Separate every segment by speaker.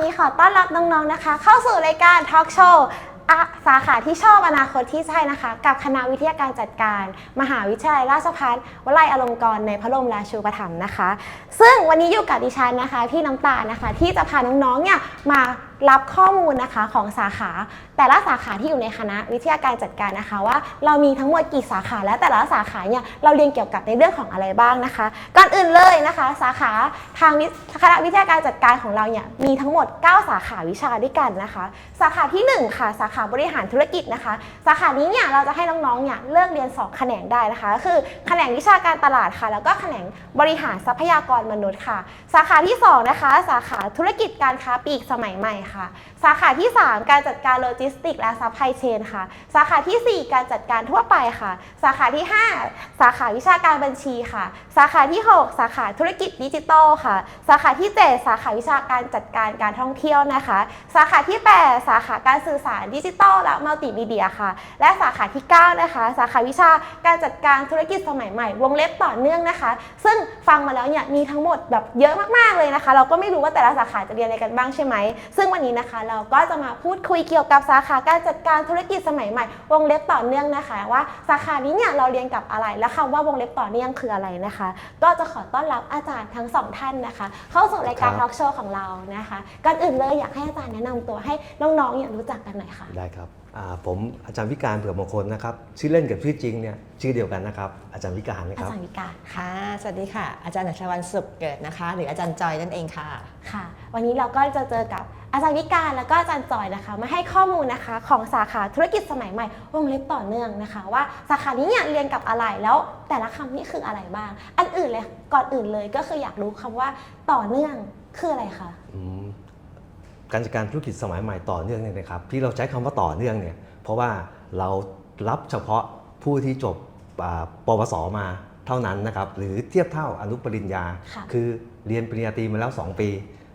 Speaker 1: นี้ขอต้อนรับน้องๆนะคะ เข้าสู่รายการทอล์กโชว์สาขาที่ชอบอนาคตที่ใช่นะคะ กับคณะวิทยาการจัดการ มหาวิทยาลัยราชภัฏวลัยอลงกรณ์ในพระบรมราชูปถัมภ์นะคะ ซึ่งวันนี้อยู่กับดิฉันนะคะ พี่น้ำตาลนะคะ ที่จะพาน้องๆเนี่ยมา รับข้อมูลนะคะของสาขา แต่ละสาขาที่อยู่ในคณะวิทยาการจัดการนะคะ ว่าเรามีทั้งหมดกี่สาขาและแต่ละสาขาเนี่ยเราเรียนเกี่ยวกับในเรื่องของอะไรบ้างนะคะ ก่อนอื่นเลยนะคะ สาขาทางวิคณะวิทยาการจัดการของเราเนี่ยมีทั้งหมด 9 สาขาวิชาด้วยกันนะคะ สาขาทีหนึ่1 ค่ะ สาขาบริหารธุรกิจนะคะ สาขานี้เนี่ยเราจะให้น้องๆเนี่ยเลือกเรียน 2 แขนงได้นะคะก็คือแขนงวิชาการตลาดค่ะ แล้วก็แขนงบริหารทรัพยากรมนุษย์ค่ะ สาขาที่2นะคะสาขาธุรกิจการค้าปลีกสมัยใหม่ค่ะ สาขาที่ 3 การจัดการโลจิสติกส์และซัพพลายเชนค่ะ สาขาทีสี่ 4 การจัดการทั่วไปค่ะ สาขาที่ 5 สาขาวิชาการบัญชีค่ะ สาขาที่ 6 สาขาธุรกิจดิจิทัลค่ะ สาขาที่ 7 สาขาวิชาการจัดการการท่องเที่ยวนะคะ สาขาที่ 8 สาขาการสื่อสารดิจิทัลและมัลติมีเดียค่ะ และสาขาที่ 9 นะคะ สาขาวิชาการจัดการธุรกิจสมัยใหม่ วงเล็บต่อเนื่องนะคะ ซึ่งฟังมาแล้วเนี่ยมีทั้งหมดแบบเยอะมากๆเลยนะคะ เราก็ไม่รู้ว่าแต่ละสาขาจะเรียนอะไรกันบ้างใช่ไหมซึ่งวันนี้นะคะ เราก็จะมาพูดคุยเกี่ยวกับสาขาการจัดการธุรกิจสมัยใหม่ วงเล็บต่อเนื่องนะคะ ว่าสาขานี้เนี่ยเราเรียนกับอะไร และคำว่าวงเล็บต่อเนื่องคืออะไรนะคะ ก็จะขอต้อนรับอาจารย์ทั้งสองท่านนะคะ เข้าสู่รายการ
Speaker 2: ครับ
Speaker 1: ทอล์กโชว์ของเรานะคะก่อนอื่นเลยอยากให้อาจารย์แนะนำตัวให้น้องๆเนี่ยรู้จักกันหน่อยค่ะ
Speaker 2: ได้ครับอ่าผมอาจารย์วิการเผื่อมงคลนะครับชื่อเล่นกับชื่อจริงเนี่ยชื่อเดียวกันนะครับ อาจารย์วิการนะ
Speaker 1: อา
Speaker 2: ครับ
Speaker 1: จารย์วิการ
Speaker 3: ค่ะสวัสดีค่ะ อาจารย์อัชวันสุขเกิดนะคะ หรืออาจารย์จอยนั่นเองค่ะ
Speaker 1: ค่ะ วันนี้เราก็จะเจอกับ อาจารย์วิการแล้วก็อาจารย์จอยนะคะ มาให้ข้อมูลนะคะของสาขาธุรกิจสมัยใหม่วงเล็บต่อเนื่องนะคะ ว่าสาขานี้เนี่ยเรียนกับอะไรแล้วแต่ละคำนี่คืออะไรบ้าง อันอื่นเลยก่อนอื่นเลยก็คืออยากรู้คำว่าต่อเนื่องคืออะไรคะ
Speaker 2: อืมการจัดการธุรกิจสมัยใหม่ต่อเนื่องเนี่ยนะครับที่เราใช้คำว่าต่อเนื่องเนี่ยเพราะว่าเรารับเฉพาะผู้ที่จบอ่าปวสมาเท่านั้นนะครับหรือเทียบเท่าอนุปริญญา
Speaker 1: ค่ะ
Speaker 2: คือเรียนปริญญาตรีมาแล้ว 2 ปี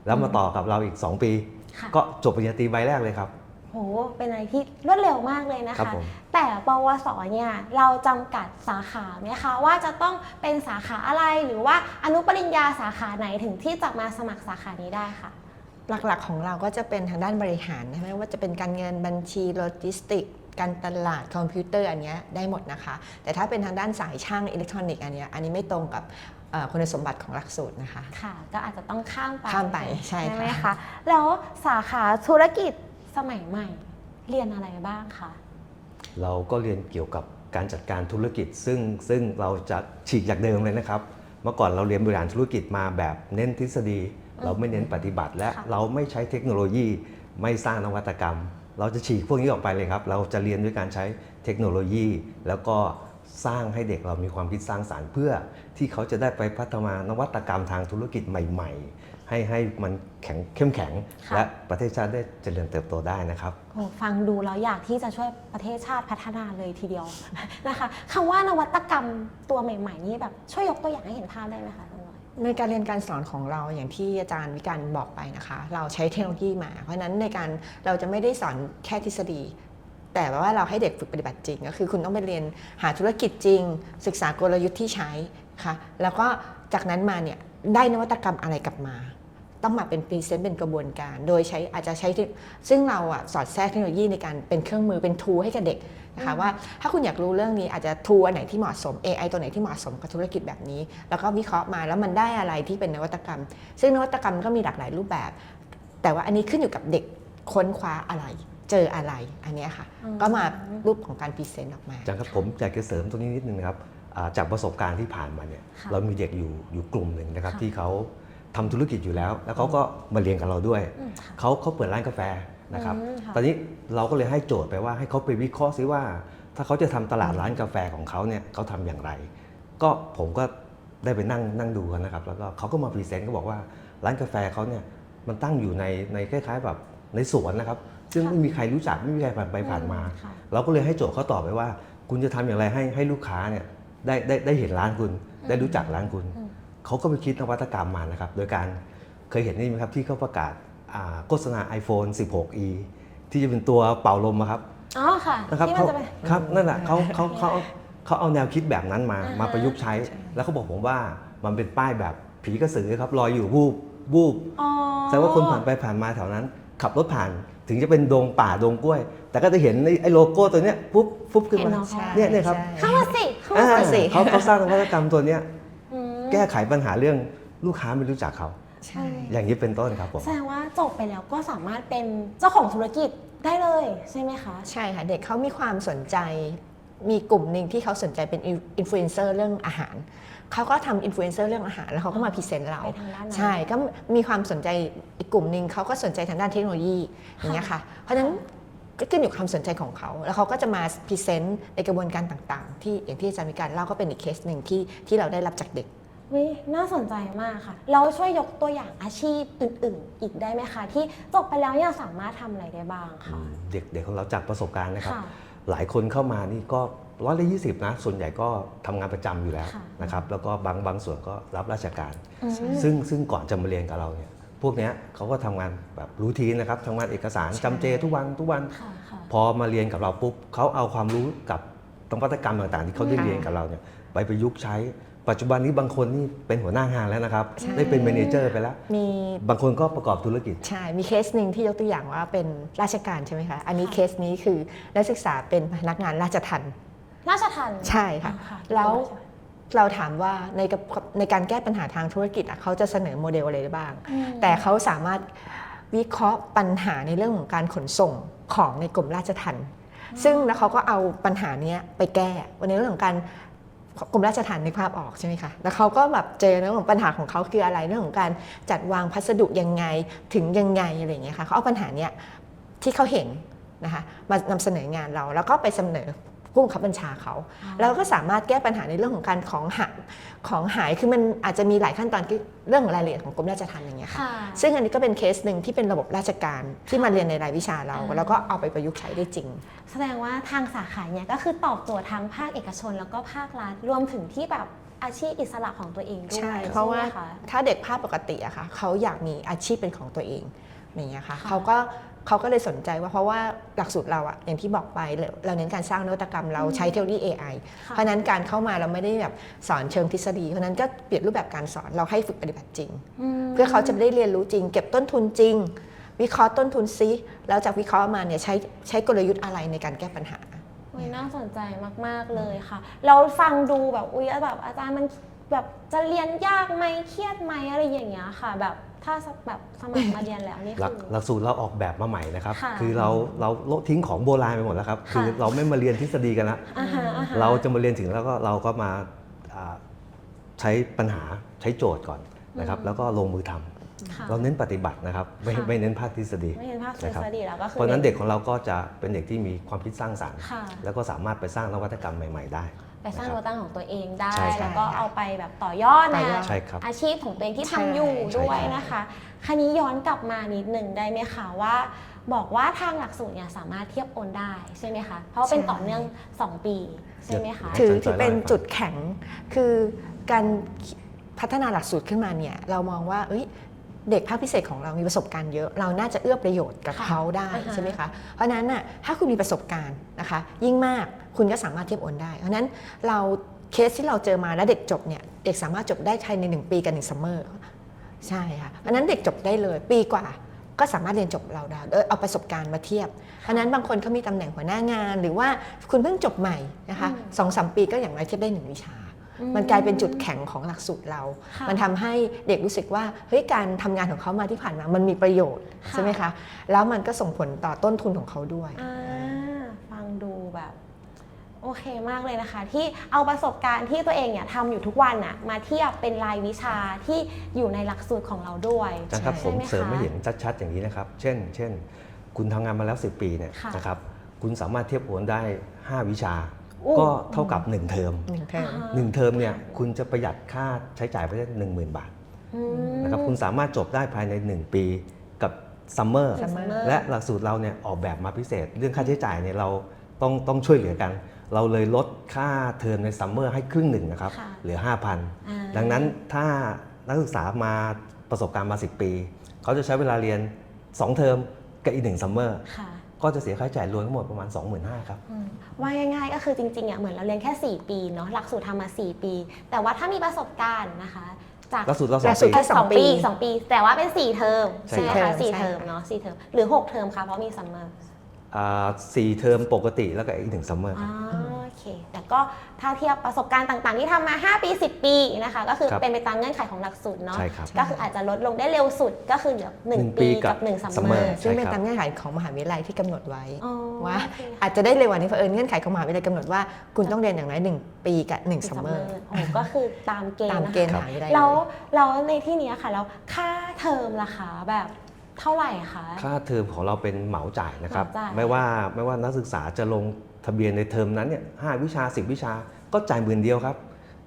Speaker 2: แล้วมาต่อกับเราอีก 2 ปี
Speaker 1: ค่ะ
Speaker 2: ก็จบปริญญาตรีใบแรกเลยครับ
Speaker 1: โห เป็นอะไรที่รวดเร็วมากเลยนะ
Speaker 2: ครั
Speaker 1: คะ
Speaker 2: บผม
Speaker 1: แต่ปวสเนี่ยเราจำกัดสาขาไหมคะว่าจะต้องเป็นสาขาอะไรหรือว่าอนุปริญญาสาขาไหนถึงที่จะมาสมัครสาขานี้ได้ค่ะ
Speaker 3: หลักๆของเราก็จะเป็นทางด้านบริหารนะไม่ว่าจะเป็นการเงินบัญชีโลจิสติก การตลาดคอมพิวเตอร์อันเนี้ยได้หมดนะคะ แต่ถ้าเป็นทางด้านสายช่างอิเล็กทรอนิกส์อันเนี้ยอันนี้ไม่ตรงกับเอ่อ คุณสมบัติของหลักสูตรนะคะ
Speaker 1: ค่ะ ก็อาจจะต้องข้ามไป
Speaker 3: ข้ามไปใช่
Speaker 1: ไหม
Speaker 3: ค่ะ
Speaker 1: คะ แล้วสาขาธุรกิจสมัยใหม่ เรียนอะไรบ้างคะ
Speaker 2: เราก็เรียนเกี่ยวกับการจัดการธุรกิจ ซึ่งซึ่งเราจะฉีกจากเดิมเลยนะครับ เมื่อก่อนเราเรียนบริหารธุรกิจมาแบบเน้นทฤษฎี เราไม่เน้นปฏิบัติ และ
Speaker 1: ค่ะ
Speaker 2: เราไม่ใช้เทคโนโลยี ไม่สร้างนวัตกรรม เราจะฉีกพวกนี้ออกไปเลยครับ เราจะเรียนด้วยการใช้เทคโนโลยี แล้วก็ สร้างให้เด็กเรามีความคิดสร้างสารรค์เพื่อที่เขาจะได้ไปพัฒนานวัตกรรมทางธุรกิจใหม่ ๆ ให้ให้มันแข็งเข้มแข็ง
Speaker 1: ค่ะ
Speaker 2: และประเทศชาติได้เจริญเติบโตได้นะครับ
Speaker 1: โหฟังดูแล้วอยากที่จะช่วยประเทศชาติพัฒนาเลยทีเดียว นะคะคำว่านวัตกรรมตัวใหม่ ๆ นี่แบบช่วยยกตัวอย่างให้เห็นภาพได้ไหมคะน้องน้อย
Speaker 3: ในการเรียนการสอนของเราอย่างที่อาจารย์วิการบอกไปนะคะ เราใช้เทคโนโลยีมา เพราะฉะนั้นในการเราจะไม่ได้สอนแค่ทฤษฎี แต่ว่าเราให้เด็กฝึกปฏิบัติจริง ก็คือคุณต้องไปเรียนหาธุรกิจจริง ศึกษากลยุทธ์ที่ใช้ค่ะแล้วก็จากนั้นมาเนี่ยได้นวัตกรรมอะไรกลับมา ต้องมาเป็นพรีเซนต์เป็นกระบวนการ โดยใช้อาจจะใช้เทคซึ่งเราอะสอดแทรกเทคโนโลยีในการเป็นเครื่องมือเป็นทูให้กับเด็กนะคะว่าถ้าคุณอยากรู้เรื่องนี้อาจจะทูอันไหนที่เหมาะสม AI ตัวไหนที่เหมาะสมกับธุรกิจแบบนี้ แล้วก็วิเคราะห์มาแล้วมันได้อะไรที่เป็นนวัตกรรม ซึ่งนวัตกรรมก็มีหลากหลายรูปแบบ แต่ว่าอันนี้ขึ้นอยู่กับเด็กค้นคว้าอะไร เจออะไรอันเนี้ยค่ะ
Speaker 1: อืม
Speaker 3: ก็มารูปของการพรีเซนต์ออกมา
Speaker 2: อาจารย์ครับผมอยากจะเสริมตรงนี้นิดนึงนะครับอ่าจากประสบการณ์ที่ผ่านมาเนี่ย
Speaker 1: ค่ะ
Speaker 2: เรามีเด็กอยู่อยู่กลุ่มหนึ่งนะครับ
Speaker 1: ค่ะ
Speaker 2: ที่เขาทำธุรกิจอยู่แล้ว แล้วเขาก็มาเรียนกับเราด้วย
Speaker 1: อืมค่ะ
Speaker 2: เขาเขาเปิดร้านกาแฟนะครับ
Speaker 1: อืมค่ะ
Speaker 2: ตอนนี้เราก็เลยให้โจทย์ไปว่าให้เขาไปวิเคราะห์ซิว่า ถ้าเขาจะทำตลาดร้านกาแฟของเขาเนี่ยเขาทำอย่างไร ก็ผมก็ได้ไปนั่งนั่งดูกันนะครับ แล้วก็เขาก็มาพรีเซนต์ก็บอกว่าร้านกาแฟเขาเนี่ยมันตั้งอยู่ในในคล้ายๆแบบในสวนนะครับ ซึ่ง
Speaker 1: ค่ะ
Speaker 2: ไม่มีใครรู้จักไม่มีใครผ่านไปผ่านมา
Speaker 1: ค่ะ
Speaker 2: เราก็เลยให้โจทย์เขาตอบไปว่า คุณจะทำอย่างไรให้ให้ลูกค้าเนี่ยได้ได้ได้เห็นร้านคุณ ได้รู้จักร้านคุณ
Speaker 1: อืม
Speaker 2: เขาก็ไปคิดนวัตกรรมมานะครับ โดยการเคยเห็นนี่ไหมครับที่เขาประกาศอ่าโฆษณา iPhone 16e ที่จะเป็นตัวเป่าลมอะครับ
Speaker 1: อ๋อค่ะ
Speaker 2: นะครับ
Speaker 1: ที่มั
Speaker 2: เขา
Speaker 1: นจะเป็น
Speaker 2: ครับนั่นแหละเขาเขาเขาเขาเอาแนวคิดแบบนั้นมา
Speaker 1: อ่าฮะ
Speaker 2: มาประยุกต์ใช้ แล้วเขาบอกผมว่ามันเป็นป้ายแบบผีกระสือครับลอยอยู่วูบวูบ
Speaker 1: อ๋อ
Speaker 2: แสดงว่าคนผ่านไปผ่านมาแถวนั้น ขับรถผ่านถึงจะเป็นดงป่าดงกล้วย แต่ก็จะเห็นไอ้ไอ้โลโก้ตัวเนี้ยปุ๊บปุ๊บขึ้น
Speaker 1: เห็น
Speaker 2: มา
Speaker 1: น้อง
Speaker 3: ใช่
Speaker 2: เนี่ยเนี่ยครับ
Speaker 3: ใช่
Speaker 1: เข้ามาสิเข้า
Speaker 2: อ่า
Speaker 1: มาสิ
Speaker 2: เขาเขาสร้างนวัตกรรมตัวเนี้ย
Speaker 1: อืม
Speaker 2: แก้ไขปัญหาเรื่องลูกค้าไม่รู้จักเขา
Speaker 3: ใช่
Speaker 2: อย่างนี้เป็นต้นครับผม
Speaker 1: แสดงว่าจบไปแล้วก็สามารถเป็นเจ้าของธุรกิจได้เลยใช่ไหมคะ
Speaker 3: ใช่ค่ะ เด็กเขามีความสนใจ มีกลุ่มหนึ่งที่เขาสนใจเป็นอินฟลูเอนเซอร์เรื่องอาหาร เขาก็ทำอินฟลูเอนเซอร์เรื่องอาหาร แล้วเขาก็มาพรีเซนต์เรา
Speaker 1: ไปทางด้านนั้น
Speaker 3: ใช่ ก็มีความสนใจอีกกลุ่มหนึ่งเขาก็สนใจทางด้านเทคโนโลยีอย่างเงี้ยค่ะ เพราะฉะนั้นก็ขึ้นอยู่กับความสนใจของเขา แล้วเขาก็จะมาพรีเซนต์ในกระบวนการต่างๆ ที่อย่างที่อาจารย์มีการเล่าก็เป็นอีกเคสหนึ่งที่ที่เราได้รับจากเด็ก
Speaker 1: วิน่าสนใจมากค่ะ เราช่วยยกตัวอย่างอาชีพอื่น ๆ อีกได้ไหมคะ ที่จบไปแล้วยังสามารถทำอะไรได้บ้างคะ
Speaker 2: เด็กเด็กของเราจากประสบการณ์นะครับ
Speaker 1: ค่ะ
Speaker 2: หลายคนเข้ามานี่ก็ร้อยละยี่สิบนะส่วนใหญ่ก็ทำงานประจำอยู่แล้ว
Speaker 1: ค่ะ
Speaker 2: นะครับแล้วก็บางบางส่วนก็รับราชการ
Speaker 1: อืม
Speaker 2: ซึ่งซึ่งก่อนจะมาเรียนกับเราเนี่ยพวกเนี้ยเขาก็ทำงานแบบรูทีนนะครับทำงานเอกสาร
Speaker 3: ใช่
Speaker 2: จำเจทุกวันทุกวัน
Speaker 1: ค่ะค่ะ
Speaker 2: พอมาเรียนกับเราปุ๊บเขาเอาความรู้กับนวัตกรรมต่างๆ ที่เขาได้
Speaker 3: ค่ะ
Speaker 2: เรียนกับเราเนี่ยไปประยุกต์ใช้ ปัจจุบันนี้บางคนนี่เป็นหัวหน้างานแล้วนะครับ
Speaker 3: ใช่
Speaker 2: ได้เป็นเมเนเจอร์ไปแล้ว
Speaker 3: มี
Speaker 2: บางคนก็ประกอบธุรกิจ
Speaker 3: ใช่มีเคสหนึ่งที่ยกตัวอย่างว่าเป็นราชการใช่ไหมคะ อันนี้เคสนี้คือนักศึกษาเป็นพนักงานราชทัณฑ์
Speaker 1: ราชทัน
Speaker 3: ใช่ค่ะ
Speaker 1: อ่าค่ะ
Speaker 3: แล้ว เราถามว่าในกับในการแก้ปัญหาทางธุรกิจอะเขาจะเสนอโมเดลอะไรได้บ้าง
Speaker 1: อืม
Speaker 3: แต่เขาสามารถวิเคราะห์ปัญหาในเรื่องของการขนส่งของในกรมราชทัณฑ์ซึ่งแล้วเขาก็เอาปัญหาเนี้ยไปแก้วันในเรื่องของการ กรมราชธรรมในภาพออกใช่ไหมคะ แล้วเขาก็แบบเจอเรื่องของปัญหาของเขาคืออะไรเรื่องของการจัดวางพัสดุยังไงถึงยังไงอะไรอย่างเงี้ยค่ะเขาเอาปัญหาเนี้ยที่เขาเห็นนะคะมานำเสนองานเราแล้วก็ไปเสนอ ผู้บังคับบัญชาเขาแล้วก็สามารถแก้ปัญหาในเรื่องของการของหายของหายคือมันอาจจะมีหลายขั้นตอนคือเรื่องของรายละเอียดของกรมราชทัณฑ์อย่างเงี้ยค่ะ
Speaker 1: ค่ะ
Speaker 3: ซึ่งอันนี้ก็เป็นเคสหนึ่งที่เป็นระบบราชการที่มาเรียนในรายวิชาเรา
Speaker 1: อ่า
Speaker 3: แล้วก็เอาไปประยุกต์ใช้ได้จริง
Speaker 1: แสดงว่าทางสาขาเนี่ยก็คือตอบโจทย์ทั้งภาคเอกชน แล้วก็ภาครัฐรวมถึงที่แบบอาชีพอิสระของตัวเองด้วย
Speaker 3: ใช่เพราะว่า
Speaker 1: ใช่ไหมคะ
Speaker 3: ถ้าเด็กภาพปกติอะค่ะเขาอยากมีอาชีพเป็นของตัวเองอย่างเงี้ยค่ะ
Speaker 1: ค่ะ
Speaker 3: เขาก็ เขาก็เลยสนใจว่าเพราะว่าหลักสูตรเราอะอย่างที่บอกไปเราเราเน้นการสร้างนวัตกรรมเราใช้เทคโนโลยี AI
Speaker 1: ค่ะ
Speaker 3: เพราะฉะนั้นการเข้ามาเราไม่ได้แบบสอนเชิงทฤษฎีเพราะฉะนั้นก็เปลี่ยนรูปแบบการสอนเราให้ฝึกปฏิบัติจริง
Speaker 1: ม
Speaker 3: เพื่อเขาจะได้เรียนรู้จริง เก็บต้นทุนจริง วิเคราะห์ต้นทุนซิแล้วจากวิเคราะห์มาเนี่ยใช้ใช้กลยุทธ์อะไรในการแก้ปัญหา
Speaker 1: อุ๊ยน่าสนใจมาก ๆ เลยค่ะ เราฟังดูแบบอุ้ยแบบอาจารย์มัน แบบจะเรียนยากไหมเครียดไหมอะไรอย่างเงี้ยค่ะ แบบถ้าแบบสมัครมาเรียนแล้วนี่
Speaker 2: หลัก
Speaker 1: คือ
Speaker 2: หลักสูตรเราออกแบบมาใหม่นะครับ
Speaker 1: ค่ะ
Speaker 2: คือเราเราโละทิ้งของโบราณไปหมดแล้วครับ
Speaker 1: ค่ะ
Speaker 2: คือเราไม่มาเรียนทฤษฎีกันละ
Speaker 1: อ่าฮะอ่าฮะ
Speaker 2: เราจะมาเรียนถึงแล้วก็เราก็มาอ่าใช้ปัญหาใช้โจทย์ก่อนนะครับแล้วก็ลงมือทำ
Speaker 1: ค่ะ
Speaker 2: เราเน้นปฏิบัตินะครับ ไม่
Speaker 1: ค่ะ
Speaker 2: ไม่เน้นภาคทฤษฎี
Speaker 1: ไม่เห็นภาพทฤ
Speaker 2: นะครับ
Speaker 1: ษฎีแล้วก็คือ
Speaker 2: เพราะฉะนั้นเด็กของเราก็จะเป็นเด็กที่มีความคิดสร้างสรรค์
Speaker 1: ค่ะ
Speaker 2: แล้วก็สามารถไปสร้างนวัตกรรมใหม่ ๆ ได้
Speaker 1: ไปสร้างตัวตั้งของตัวเองได้
Speaker 2: ใช่ครับ
Speaker 1: แล้วก็เอาไปแบบต่อยอด
Speaker 3: ต่อยอ
Speaker 1: นะ
Speaker 3: ด
Speaker 2: ใช่ครับ
Speaker 1: อาชีพของตัวเองที่
Speaker 3: ใช่
Speaker 1: ทำอยู่
Speaker 2: ใช่
Speaker 1: ด้วย
Speaker 2: ครับ
Speaker 1: นะคะคันนี้ย้อนกลับมานิดหนึ่งได้ไหมคะว่า บอกว่าทางหลักสูตรเนี่ยสามารถเทียบโอนได้ใช่ไหมคะเพราะเป็นต่อเนื่อง 2 ปีใช่ไหมคะ
Speaker 2: ใช่
Speaker 3: ถือ
Speaker 2: สนใจ
Speaker 3: ถือเป็น
Speaker 2: เล่าให้ฟัง
Speaker 3: จุดแข็งคือการพัฒนาหลักสูตรขึ้นมาเนี่ยเรามองว่าเอ้ย เด็กภาคพิเศษของเรามีประสบการณ์เยอะ เราน่าจะเอื้อประโยชน์กับ
Speaker 1: ค่ะ
Speaker 3: เขาได้
Speaker 1: อ่าฮะ
Speaker 3: ใช่ไหมคะเพราะฉะนั้นน่ะถ้าคุณมีประสบการณ์นะคะ ยิ่งมากคุณก็สามารถเทียบโอนได้ เพราะฉะนั้นเราเคสที่เราเจอมาแล้วเด็กจบเนี่ยเด็กสามารถจบได้ภายใน 1 ปีกับ1ซัมเมอร์ใช่ค่ะเพราะฉะนั้นเด็กจบได้เลยปีกว่าก็สามารถเรียนจบเราได้เออเอาประสบการณ์มาเทียบ เพราะฉะนั้นบางคนเขามีตำแหน่งหัวหน้างาน หรือว่าคุณเพิ่งจบใหม่นะคะ
Speaker 1: อืม
Speaker 3: สองสามปีก็อย่างไรเทียบได้หนึ่งวิชา
Speaker 1: อื ม
Speaker 3: มันกลายเป็นจุดแข็งของหลักสูตรเรา
Speaker 1: ค่ะ
Speaker 3: มันทำให้เด็กรู้สึกว่าเฮ้ยการทำงานของเขามาที่ผ่านมา มันมีประโยชน์
Speaker 1: ค่ะ
Speaker 3: ใช่ไหมคะ แล้วมันก็ส่งผลต่อต้นทุนของเขาด้วย
Speaker 1: อ่าฟังดูแบบโอเคมากเลยนะคะ ที่เอาประสบการณ์ที่ตัวเองเนี่ยทำอยู่ทุกวันน่ะมาเทียบเป็นรายวิชาที่อยู่ในหลักสูตรของเราด้วย
Speaker 2: อาจารย์ครับ
Speaker 3: ใช่
Speaker 2: ผม
Speaker 1: ไหมคะ
Speaker 2: เสริมไม่เห็นชัดๆอย่างนี้นะครับ เช่น เช่น คุณทำงานมาแล้ว 10 ปีเนี่ย
Speaker 1: ค่ะ
Speaker 2: นะครับคุณสามารถเทียบโอนได้ 5 วิชา
Speaker 1: อู้
Speaker 2: ก็เท่ากับ 1 เทอม
Speaker 3: หนึ่งเทอม
Speaker 1: อ่าฮะ
Speaker 2: หนึ่งเทอมเนี่ยคุณจะประหยัดค่าใช้จ่ายไปได้หนึ่งหมื่นบาท
Speaker 1: อืม
Speaker 2: นะครับคุณสามารถจบได้ภายใน 1 ปีกับซัมเมอร์
Speaker 3: Summer
Speaker 2: และหลักสูตรเราเนี่ยออกแบบมาพิเศษ เรื่องค่าใช้จ่ายเนี่ยเราต้องต้องช่วยเหลือกัน เราเลยลดค่าเทอมในซัมเมอร์ให้ครึ่งหนึ่งนะครับ
Speaker 1: ค่ะ
Speaker 2: เหลือ
Speaker 1: อ่า
Speaker 2: 5,000 ดังนั้นถ้านักศึกษามาประสบการณ์มา 10 ปี เขาจะใช้เวลาเรียน 2 เทอมกับอีกหนึ่งซัมเมอร์
Speaker 1: ค่ะ
Speaker 2: ก็จะเสียค่าใช้จ่ายรวมทั้งหมดประมาณ 25,000ครับ
Speaker 1: อืมว่าง่ายๆก็คือจริงๆอะเหมือนเราเรียนแค่ 4 ปีเนาะหลักสูตรทำมา 4 ปี แต่ว่าถ้ามีประสบการณ์นะคะ จาก
Speaker 2: หลักสูตรเราส
Speaker 3: ห
Speaker 2: อ
Speaker 3: ลั
Speaker 2: ง
Speaker 3: กสู
Speaker 2: ปี
Speaker 3: ตรแค่สองปี
Speaker 1: สองปี แต่ว่าเป็นสี่เทอม
Speaker 2: ใช่
Speaker 1: ใช่ไหม
Speaker 3: ครั
Speaker 1: คะ
Speaker 3: บ
Speaker 1: สี่
Speaker 3: ใช่
Speaker 1: เทอมเนาะสี่เทอมหรือหกเทอมคะเพราะมีซัมเมอร์
Speaker 2: อ่าสี่เทอมปกติแล้วก็อีกหนึ่งซัมเมอร์
Speaker 1: อ่าโอ เค แต่ก็ถ้าเทียบประสบการณ์ต่างๆ ที่ทำมา 5 ปี 10 ปีนะคะ ก็คือ
Speaker 2: ครับ
Speaker 1: เป็นไปตามเงื่อนไขของหลักสูตรเนาะ
Speaker 2: ใช่ครับ
Speaker 1: ก็คืออาจจะลดลงได้เร็วสุดก็คือเหลือ
Speaker 2: หนึ่ง
Speaker 1: 1
Speaker 2: ปี
Speaker 1: ปี
Speaker 2: กั
Speaker 1: กับบ1ซัมเมอ
Speaker 2: summer
Speaker 1: ร์
Speaker 3: ซึ่งเป็น
Speaker 2: ใช่ครับ
Speaker 3: ตามเงื่อนไขของมหาวิทยาลัยที่กำหนดไว้
Speaker 1: อ๋อ
Speaker 3: ว่า
Speaker 1: โอเค
Speaker 3: อาจจะได้เร็วกว่านี้เพราะเอิญเงื่อนไขของมหาวิทยาลัยกำหนดว่าคุณต้องเรียนอย่างน้อยหนึ่งปีกับหนึ่งซัมเมอร์
Speaker 1: โอ้ก็คือตามเกณฑ์
Speaker 3: ตาม
Speaker 1: นะ
Speaker 3: เกณฑ์
Speaker 1: คะ
Speaker 3: มหาวิทยาลัย
Speaker 1: แล้ว
Speaker 3: เลย
Speaker 1: แล้วในที่เนี้ยค่ะแล้วค่าเทอมราคาแบบเท่าไหร่คะ
Speaker 2: ค่าเทอมของเราเป็นเหมาจ่ายนะครับ
Speaker 1: เหมาจ่าย
Speaker 2: ไม่ว่าไม่ว่านักศึกษาจะลง ทะเบียนในเทอมนั้นเนี่ยห้าวิชา 10 วิชาก็จ่ายหมื่นเดียวครับ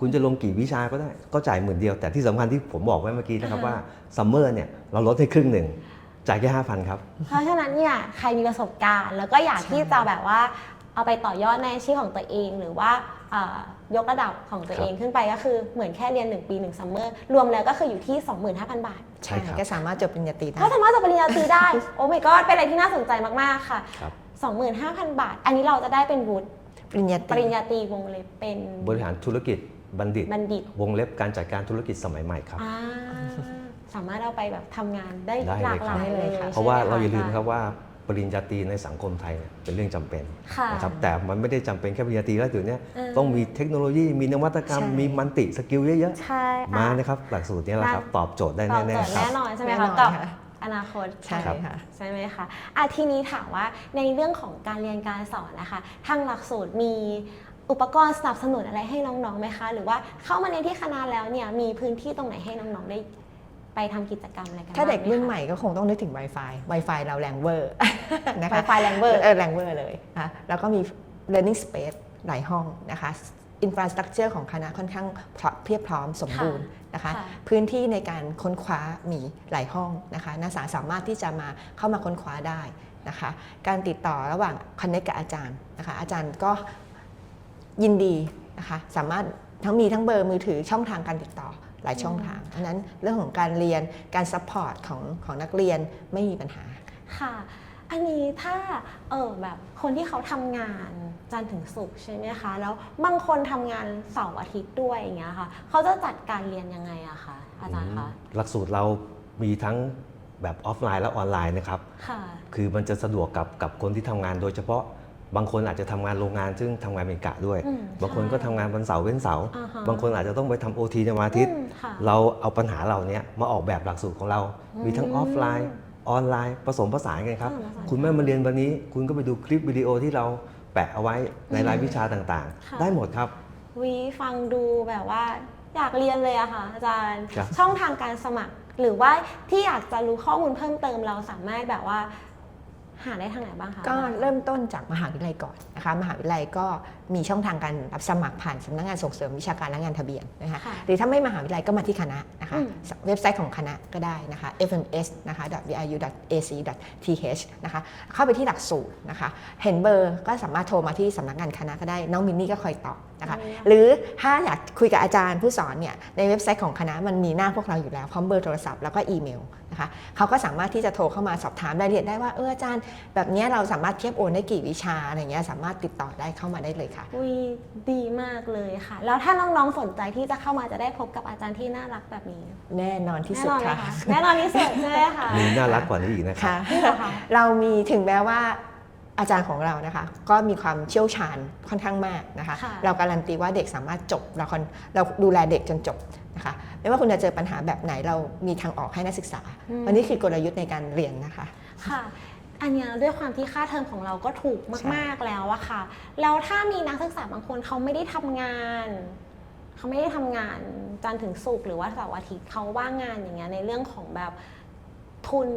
Speaker 2: คุณจะลงกี่วิชาก็ได้ก็จ่ายหมื่นเดียว แต่ที่สำคัญที่ผมบอกไว้เมื่อกี้นะครับว่าซัมเมอร์เนี่ยเราลดให้ครึ่งหนึ่งจ่ายแค่ห้าพันครับ
Speaker 1: เพราะฉะนั้นเนี่ยใครมีประสบการณ์ แล้วก็อยากที่จะแบบว่าเอาไปต่อยอดในอาชีพของตัวเอง หรือว่าอ่ายกระดับของตัว
Speaker 2: ครับ
Speaker 1: เองขึ้นไปก็คือเหมือนแค่เรียน 1 ปี1ซัมเมอร์รวมแล้วก็คืออยู่ที่ 25,000 บาท
Speaker 2: ใช่ครับ
Speaker 3: ก็สามารถจบปริญญาตรีได้
Speaker 1: ก็สามารถจบปริญญาตรีได้ โอ้ my god เป็นอะไรที่น่าสนใจมาก ๆ ค่ะ
Speaker 2: ครับ
Speaker 1: 25,000 บาท อันนี้เราจะได้เป็นวุฒิ
Speaker 3: ปริญญาต
Speaker 1: ป
Speaker 3: รี
Speaker 1: ริญญาตรีวงเล็บเป็น
Speaker 2: บริหารธุรกิจบัณฑิต
Speaker 1: บัณฑิต
Speaker 2: วงเล็บการจัดการธุรกิจสมัยใหม่ครับ
Speaker 1: อ่าสามารถเอาไปแบบทำงานได้
Speaker 2: ได้เลย
Speaker 1: หลากหลาย
Speaker 3: ครับ
Speaker 1: เลย
Speaker 3: ได้เลยค่ะ
Speaker 2: เพราะว่า
Speaker 1: ใช่ไห
Speaker 2: เราอย่าลืมะนะครับว่าปริญญาตรีในสังคมไทยเนี่ยเป็นเรื่องจำเป็น
Speaker 1: ค่ะ
Speaker 2: นะครับแต่มันไม่ได้จำเป็นแค่ปริญญาตรีแล้วเดี๋ยวนี้
Speaker 1: เออ
Speaker 2: ต้องมีเทคโนโลยีมีนวัตกรรม
Speaker 3: ใช่
Speaker 2: มีมันติสกิลเยอะ
Speaker 1: ใช่
Speaker 2: ๆ
Speaker 1: ค่ะ
Speaker 2: มานะครับหลักสูตรนี้แหละครับ
Speaker 1: ได้
Speaker 2: ตอบโจทย์ได้
Speaker 1: ตอบ
Speaker 2: แน่
Speaker 1: โจทย์
Speaker 2: ๆครั
Speaker 1: แน่
Speaker 2: บ
Speaker 1: นอนใช่ไหม
Speaker 3: แน่น
Speaker 1: คะ
Speaker 3: อน
Speaker 1: กับ
Speaker 3: ค่ะ
Speaker 1: อนาคต
Speaker 3: ใช่
Speaker 2: ครับ
Speaker 3: ค่ะ
Speaker 1: ใช่ไหมคะอะทีนี้ถามว่าในเรื่องของการเรียนการสอนนะคะ ทางหลักสูตรมีอุปกรณ์สนับสนุนอะไรให้น้องๆไหมคะ หรือว่าเข้ามาเรียนที่คณะแล้วเนี่ยมีพื้นที่ตรงไหนให้น้องๆได้ไปทำกิจกรรมอะไรกัน
Speaker 3: ถ้าเด็ก
Speaker 1: บ้งไคะ
Speaker 3: รุ่นใหม่ก็คงต้องนึกถึง Wi-Fi Wi-Fi เราแรงเวอร์นะคะ
Speaker 1: Wi-Fi แรงเวอร์
Speaker 3: เออแรงเวอร์เลยนะแล้วก็มี learning space หลายห้องนะคะ infrastructure ของคณะค่อนข้างพร้อมเพียบพร้อมสมบูรณ์นะคะ
Speaker 1: ค่ะ
Speaker 3: พื้นที่ในการค้นคว้ามีหลายห้องนะคะนักศึกษาสามารถที่จะมาเข้ามาค้นคว้าได้นะคะ การติดต่อระหว่าง connect กับอาจารย์นะคะ อาจารย์ก็ยินดีนะคะสามารถทั้งมีทั้งเบอร์มือถือช่องทางการติดต่อหลายช่องทางเพราะฉะนั้นเรื่องของการเรียนการซัพพอร์ตของของนักเรียนไม่มีปัญหา
Speaker 1: ค่ะ อันนี้ถ้าเออแบบคนที่เขาทำงาน จันทร์ถึงศุกร์ใช่ไหมคะแล้วบางคนทำงานเสาร์อาทิตย์ด้วยอย่างเงี้ยค่ะเขาจะจัดการเรียนยังไงอะคะอาจารย์คะ
Speaker 2: หลักสูตรเรามีทั้งแบบออฟไลน์และออนไลน์นะครับ
Speaker 1: ค่ะ
Speaker 2: คือมันจะสะดวกกับกับคนที่ทำงานโดยเฉพาะบางคนอาจจะทำงานโรงงานซึ่งทำงานเป็นกะด้วย
Speaker 1: อืม
Speaker 2: บางคน
Speaker 1: ใช่
Speaker 2: ก็ทำงานวันเสาร์เว้นเสาร์
Speaker 1: อ่าฮะ
Speaker 2: บางคนอาจจะต้องไปทำโอทีในวันอาทิตย์
Speaker 1: อืมค่ะ
Speaker 2: เราเอาปัญหาเหล่านี้มาออกแบบหลักสูตรของเรา มีทั้ง
Speaker 1: อืม
Speaker 2: ออฟไลน์ออนไลน์ผสมผสานกันครับ
Speaker 1: ผสมผสาน
Speaker 2: คุณไม่มาเรียนวันนี้ คุณก็ไปดูคลิปวิดีโอที่เรา แปะเอาไว้ในรายวิชาต่าง
Speaker 1: ค่ะ
Speaker 2: ๆได้หมดครับ
Speaker 1: วีฟังดูแบบว่า อยากเรียนเลยอะค่ะอาจารย์
Speaker 2: ครับ
Speaker 1: ช่องทางการสมัคร หรือว่าที่อยากจะรู้ข้อมูลเพิ่มเติมเราสามารถแบบว่า หาได้ทางไหนบ้างคะ
Speaker 3: ก็เริ่มต้นจากมหาวิทยาลัยก่อนนะคะ มหาวิทยาลัยก็มีช่องทางการรับสมัครผ่านสำนักงานส่งเสริมวิชาการและงานทะเบียนนะคะ
Speaker 1: ค่ะ
Speaker 3: หรือถ้าไม่มหาวิทยาลัยก็มาที่คณะนะคะ
Speaker 1: อืม
Speaker 3: เว็บไซต์ของคณะก็ได้นะคะ fms นะคะ viu.ac.th นะคะเข้าไปที่หลักสูตรนะคะเห็นเบอร์ก็สามารถโทรมาที่สำนักงานคณะก็ได้น้องมินนี่ก็คอยตอบนะคะหรือถ้าอยากคุยกับอาจารย์ผู้สอนเนี่ยในเว็บไซต์ของคณะมันมีหน้าพวกเราอยู่แล้วพร้อมเบอร์โทรศัพท์แล้วก็อีเมลนะคะเขาก็สามารถที่จะโทรเข้ามาสอบถามรายละเอียดได้ว่าเอออาจารย์ แบบเนี้ยเราสามารถเทียบโอนได้กี่วิชาอะไรเงี้ยสามารถติดต่อได้เข้ามาได้เลยค่ะ
Speaker 1: วีดีมากเลยค่ะ แล้วถ้าน้องๆสนใจที่จะเข้ามาจะได้พบกับอาจารย์ที่น่ารักแบบนี้
Speaker 3: แน่นอนที่
Speaker 1: แน่
Speaker 3: สุด
Speaker 1: นอนเลย
Speaker 3: ค่ะ
Speaker 1: ค่ะแน่นอนที่สุดใช่ไหมคะ
Speaker 2: มีน่ารักกว่านี้อีกนะครับ
Speaker 3: ค่ะ
Speaker 1: จริงเหรอคะ
Speaker 3: เรามีถึงแม้ว่าอาจารย์ของเรานะคะ ก็มีความเชี่ยวชาญค่อนข้างมากนะคะ
Speaker 1: ค่ะ
Speaker 3: เราการันตีว่าเด็กสามารถจบเราคอนเราดูแลเด็กจนจบนะคะ ไม่ว่าคุณจะเจอปัญหาแบบไหนเรามีทางออกให้นักศึกษาวันนี้คือกลยุทธ์ในการเรียนนะคะ
Speaker 1: ค่ะ อันเนี้ยด้วยความที่ค่าเทอมของเราก็ถูกมากๆแล้วอะค่ะ แล้วถ้ามีนักศึกษาบางคนเขาไม่ได้ทำงาน เขาไม่ได้ทำงานจันทร์ถึงศุกร์หรือว่าเสาร์อาทิตย์เขาว่างงานอย่างเงี้ยในเรื่องของแบบทุน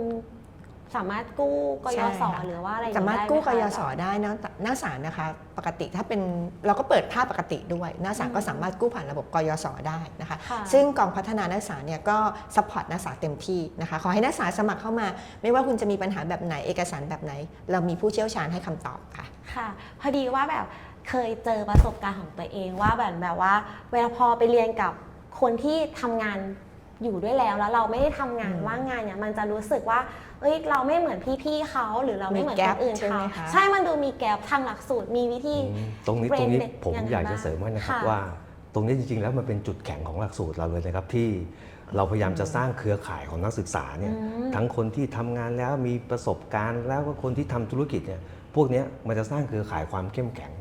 Speaker 1: สามารถกู้กย
Speaker 3: ใช่
Speaker 1: ศ
Speaker 3: ค่ะ
Speaker 1: หรือว่าอะไรอย่ง
Speaker 3: สา
Speaker 1: เงี้ย
Speaker 3: มารถ
Speaker 1: ได้ไห
Speaker 3: กู้ก
Speaker 1: คะ
Speaker 3: ยศได้นะนักศึกษานะคะ ปกติถ้าเป็นเราก็เปิดภาพปกติด้วยนักศึกษาก็สามารถกู้ผ่านระบบกยศได้นะคะ
Speaker 1: ค่ะ
Speaker 3: ซึ่งกองพัฒนานักศึกษาเนี่ยก็ซัพพอร์ตนักศึกษาเต็มที่นะคะ ขอให้นักศึกษาสมัครเข้ามา ไม่ว่าคุณจะมีปัญหาแบบไหนเอกสารแบบไหน เรามีผู้เชี่ยวชาญให้คำตอบค่ะ
Speaker 1: ค่ะ พอดีว่าแบบเคยเจอประสบการณ์ของตัวเองว่าแบบแบบว่าเวลาพอไปเรียนกับคนที่ทำงาน อยู่ด้วยแล้วแล้วเราไม่ได้ทำงาน
Speaker 3: อืม
Speaker 1: ว่างงานเนี่ยมันจะรู้สึกว่าเอ้ยเราไม่เหมือนพี่ๆเขาหรือเราไม่เหมือน
Speaker 3: มี
Speaker 1: ค
Speaker 3: gap
Speaker 1: นอื่น
Speaker 3: ใช่ไห
Speaker 1: เขา
Speaker 3: มคะ
Speaker 1: ใช่มันดูมีแกลบทางหลักสูตรมีวิธี
Speaker 2: อืมตรงนี้
Speaker 1: เบรน
Speaker 2: ตรงนี้
Speaker 1: เด็ก
Speaker 2: ผม
Speaker 1: ยังไง
Speaker 2: อยากจะ
Speaker 1: บ้าง
Speaker 2: เสริมให้นะครับ
Speaker 1: ค่ะ
Speaker 2: ว่า ตรงนี้จริงๆ แล้วมันเป็นจุดแข็งของหลักสูตรเราเลยนะครับที่เราพยายามจะสร้างเครือข่ายของนักศึกษาเนี่ย
Speaker 1: อืม
Speaker 2: ทั้งคนที่ทำงานแล้วมีประสบการณ์แล้วก็คนที่ทำธุรกิจเนี่ยพวกเนี้ยมันจะสร้างเครือข่ายความเข้มแข็ง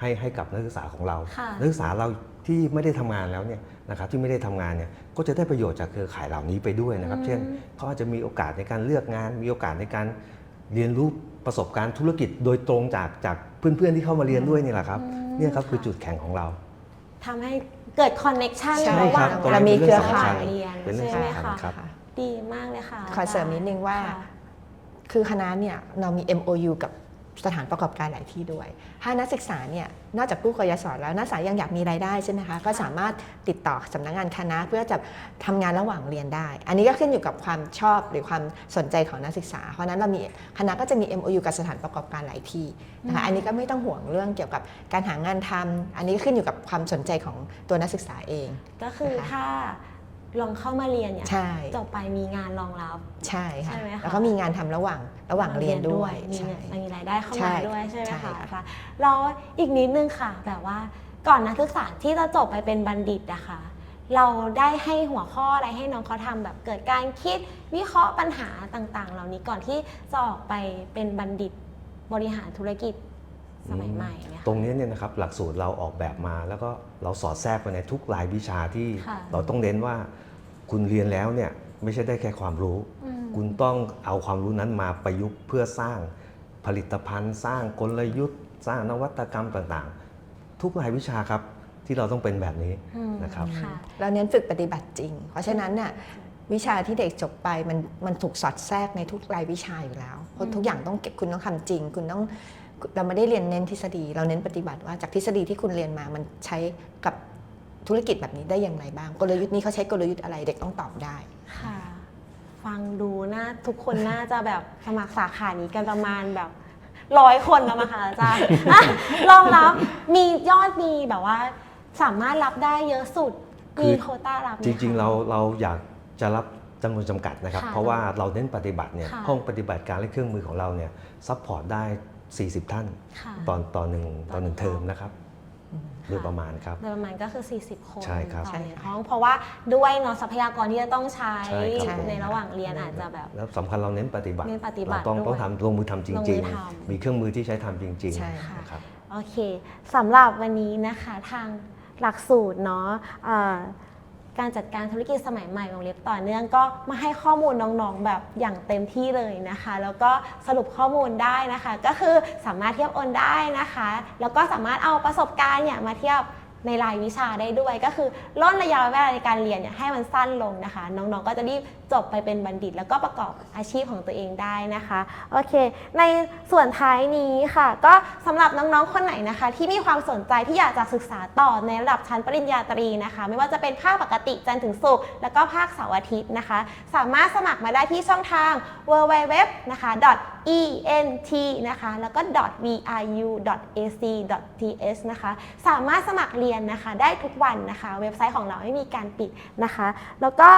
Speaker 2: ให้ให้กับนักศึกษาของเรา
Speaker 1: ค่ะ
Speaker 2: นักศึกษาเรา ที่ไม่ได้ทำงานแล้วเนี่ยนะครับที่ไม่ได้ทำงานเนี่ยก็จะได้ประโยชน์จากเครือข่ายเหล่านี้ไปด้วยนะครับ
Speaker 1: อืม
Speaker 2: เช่นเขาอาจจะมีโอกาสในการเลือกงาน มีโอกาสในการเรียนรู้ประสบการณ์ธุรกิจโดยตรงจากจากเพื่อนๆที่เข้ามาเรียนด้วยนี่แหละครับเนี่ยครับคือจุดแข็งของเรา
Speaker 1: ทำให้เกิดคอนเน็ชัน
Speaker 3: ใช่
Speaker 1: ระหว่าง
Speaker 2: ครับ
Speaker 3: เรามีเครือข่าย
Speaker 1: เรียน
Speaker 2: เป็นเรื่อง
Speaker 1: ใช่ไหม
Speaker 2: สำคัญ
Speaker 1: คะ
Speaker 2: ครับ
Speaker 1: ดีมากเลยค่ะ
Speaker 3: ขอเสริมนิดนึงว่า
Speaker 1: ค่ะ
Speaker 3: คือคณะเนี่ยเรามี MOU กับ สถานประกอบการหลายที่ด้วย ถ้านักศึกษาเนี่ย นอกจากกู้กยศแล้วนักศึกษายังอยากมีรายได้ใช่ไหมคะ ก็สามารถติดต่อสำนักงานคณะเพื่อจะทำงานระหว่างเรียนได้ อันนี้ก็ขึ้นอยู่กับความชอบหรือความสนใจของนักศึกษา เพราะฉะนั้นเรามีคณะก็จะมี MOU กับสถานประกอบการหลายที่นะคะ อันนี้ก็ไม่ต้องห่วงเรื่องเกี่ยวกับการหางานทำอันนี้ขึ้นอยู่กับความสนใจของตัวนักศึกษาเอง
Speaker 1: ก็คือ
Speaker 3: นะคะ
Speaker 1: ถ้า ลองเข้ามาเรียนเนี่ย
Speaker 3: ใช่
Speaker 1: จบไปมีงานรองรับ
Speaker 3: ใช่ค่ะ
Speaker 1: ใช่ไหมคะ
Speaker 3: แล้วก็มีงานทำระหว่างระหว่างเรียนด้วย
Speaker 1: มี
Speaker 3: ใช่
Speaker 1: เงินมีรายได้เข้า
Speaker 3: ใช่
Speaker 1: มาด้วยใช่ไหม
Speaker 3: ใช่
Speaker 1: คะ
Speaker 3: ค่ะ
Speaker 1: คะแล้วอีกนิดนึงค่ะแบบว่าก่อนนักศึกษาที่จะจบไปเป็นบัณฑิตอะค่ะเราได้ให้หัวข้ออะไรให้น้องเขาทำแบบเกิดการคิดวิเคราะห์ปัญหาต่าง ๆ เหล่านี้ก่อนที่จะออกไปเป็นบัณฑิตบริหารธุรกิจ สมัยใหม่เนี่ย
Speaker 2: ตรงนี้เนี่ยนะครับหลักสูตรเราออกแบบมา แล้วก็เราสอดแทรกไปในทุกรายวิชาที่
Speaker 1: ค่ะ
Speaker 2: เราต้องเน้นว่าคุณเรียนแล้วเนี่ยไม่ใช่ได้แค่ความรู้
Speaker 1: อืม
Speaker 2: คุณต้องเอาความรู้นั้นมาประยุกต์เพื่อสร้างผลิตภัณฑ์ สร้างกลยุทธ์ สร้างนวัตกรรมต่างๆ ทุกรายวิชาครับที่เราต้องเป็นแบบนี้
Speaker 1: อืม
Speaker 2: นะครับ
Speaker 1: ค่ะ
Speaker 3: เราเน้นฝึกปฏิบัติจริง เพราะฉะนั้นน่ะวิชาที่เด็กจบไปมันมันถูกสอดแทรกในทุกรายวิชาอยู่แล้วเพราะทุกอย่างต้องเก็บคุณต้องทำจริง คุณต้อง เราไม่ได้เรียนเน้นทฤษฎี เราเน้นปฏิบัติว่าจากทฤษฎีที่คุณเรียนมามันใช้กับธุรกิจแบบนี้ได้อย่างไรบ้าง กลยุทธ์นี้เขาใช้กลยุทธ์อะไรเด็กต้องตอบได้
Speaker 1: ค่ะ ฟังดูน่าทุกคนน่าจะแบบสมัครสาขานี้กันประมาณแบบร้อยคนแล้วมั้งคะอาจารย์อะรองรับมียอดมีแบบว่า สามารถรับได้เยอะสุด
Speaker 2: คือ
Speaker 1: มีโควต้ารับไหม
Speaker 2: จริง
Speaker 1: คะ
Speaker 2: ๆเราเราอยากจะรับจำนวนจำกัดนะครับ
Speaker 1: ค่ะ
Speaker 2: เพราะว่าเราเน้นปฏิบัติเนี่ย
Speaker 1: ค่ะ
Speaker 2: ห้องปฏิบัติการและเครื่องมือของเราเนี่ยซัพพอร์ตได้ 40 ท่าน
Speaker 1: ค่ะ
Speaker 2: ตอนตอนหนึ่ง
Speaker 1: ต่
Speaker 2: ต
Speaker 1: อ
Speaker 2: อนหนึ่ง
Speaker 1: หนึ่ง
Speaker 2: เทอมนะครับโดยประมาณครับ
Speaker 1: โดยประมาณก็คือ 40 คน
Speaker 2: ใช่ครับ
Speaker 1: ต่อ
Speaker 3: ใช่
Speaker 1: หนึ่ง
Speaker 3: ค่ะ
Speaker 1: ห้องเพราะว่าด้วยเนาะทรัพยากรที่จะต้องใช้
Speaker 2: ใช่ครับ
Speaker 1: ในระหว่างเรียนอาจจะแบบ
Speaker 2: แล้วสำคัญเราเน้นปฏิบัติ
Speaker 1: เน้นปฏิบัติ
Speaker 2: เราต้อง
Speaker 1: ด้วย
Speaker 2: ต้องทำลงมือทำจ
Speaker 1: ลงมื
Speaker 2: ริง
Speaker 1: อทำ
Speaker 2: ๆ มีเครื่องมือที่ใช้ทำจริง
Speaker 3: ใช่
Speaker 2: ๆ
Speaker 3: ค่ะ
Speaker 2: นะครับ
Speaker 1: โอเคสำหรับวันนี้นะคะทางหลักสูตรเนาะเอ่อ การจัดการธุรกิจสมัยใหม่วงเล็บต่อเนื่องก็มาให้ข้อมูลน้องๆ แบบอย่างเต็มที่เลยนะคะ แล้วก็สรุปข้อมูลได้นะคะ ก็คือสามารถเทียบโอนได้นะคะ แล้วก็สามารถเอาประสบการณ์เนี่ยมาเทียบ ในรายวิชาได้ด้วยก็คือลดระยะเวลาในการเรียนเนี่ยให้มันสั้นลงนะคะ น้องๆ ก็จะรีบจบไปเป็นบัณฑิต แล้วก็ประกอบอาชีพของตัวเองได้นะคะโอเค ในส่วนท้ายนี้ค่ะ ก็สำหรับน้องๆคนไหนนะคะ ที่มีความสนใจที่อยากจะศึกษาต่อในระดับชั้นปริญญาตรีนะคะ ไม่ว่าจะเป็นภาคปกติจันทร์ถึงศุกร์แล้วก็ภาคเสาร์อาทิตย์นะคะ สามารถสมัครมาได้ที่ช่องทาง www นะคะ ent นะคะ แล้วก็ viu ac th นะคะ สามารถสมัครเรียนนะคะ ได้ทุกวันนะคะ เว็บไซต์ของเราไม่มีการปิดนะคะ แล้วก็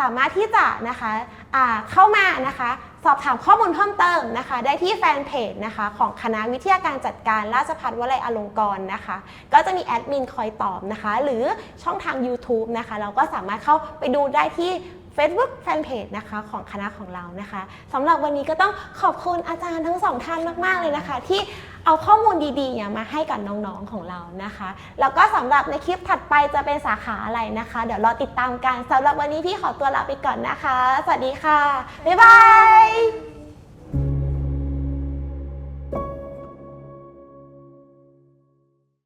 Speaker 1: สามารถที่จะนะคะอ่าเข้ามานะคะ สอบถามข้อมูลเพิ่มเติมนะคะ ได้ที่แฟนเพจนะคะ ของคณะวิทยาการจัดการราชภัฏวลัยอลงกรณ์นะคะ ก็จะมีแอดมินคอยตอบนะคะ หรือช่องทาง YouTube นะคะ เราก็สามารถเข้าไปดูได้ที่ Facebook Fanpage นะคะของคณะของเรานะคะสำหรับวันนี้ก็ต้องขอบคุณอาจารย์ทั้งสองท่านมาก ๆ เลยนะคะ ที่เอาข้อมูลดีๆเนี่ยมาให้กับน้องๆของเรานะคะ แล้วก็สำหรับในคลิปถัดไปจะเป็นสาขาอะไรนะคะ เดี๋ยวรอติดตามกันสำหรับวันนี้พี่ขอตัวลาไปก่อนนะคะ สวัสดีค่ะ บ๊ายบาย